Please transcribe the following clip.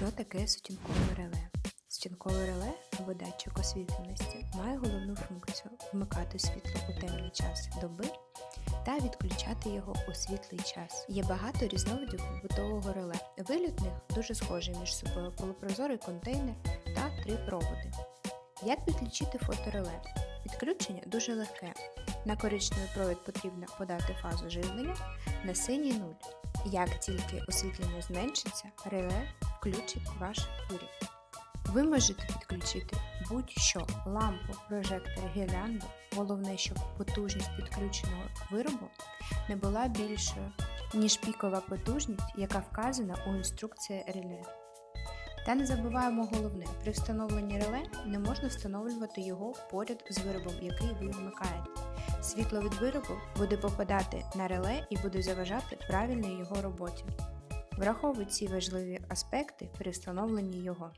Що таке сутінкове реле? Сутінкове реле або датчик освітленості має головну функцію вмикати світло у темний час доби та відключати його у світлий час. Є багато різновидів побутового реле. Виліт них дуже схожий між собою полупрозорий контейнер та три проводи. Як підключити фотореле? Підключення дуже легке. На коричневий провід потрібно подати фазу живлення, на синій нуль. Як тільки освітлення зменшиться, реле включить ваш виріб. Ви можете підключити будь-що лампу, прожектор, гірлянду. Головне, щоб потужність підключеного виробу не була більшою, ніж пікова потужність, яка вказана у інструкції реле. Та не забуваємо головне, при встановленні реле не можна встановлювати його поряд з виробом, який ви вмикаєте. Світло від виробу буде попадати на реле і буде заважати правильній його роботі. Враховуйте ці важливі аспекти при встановленні його.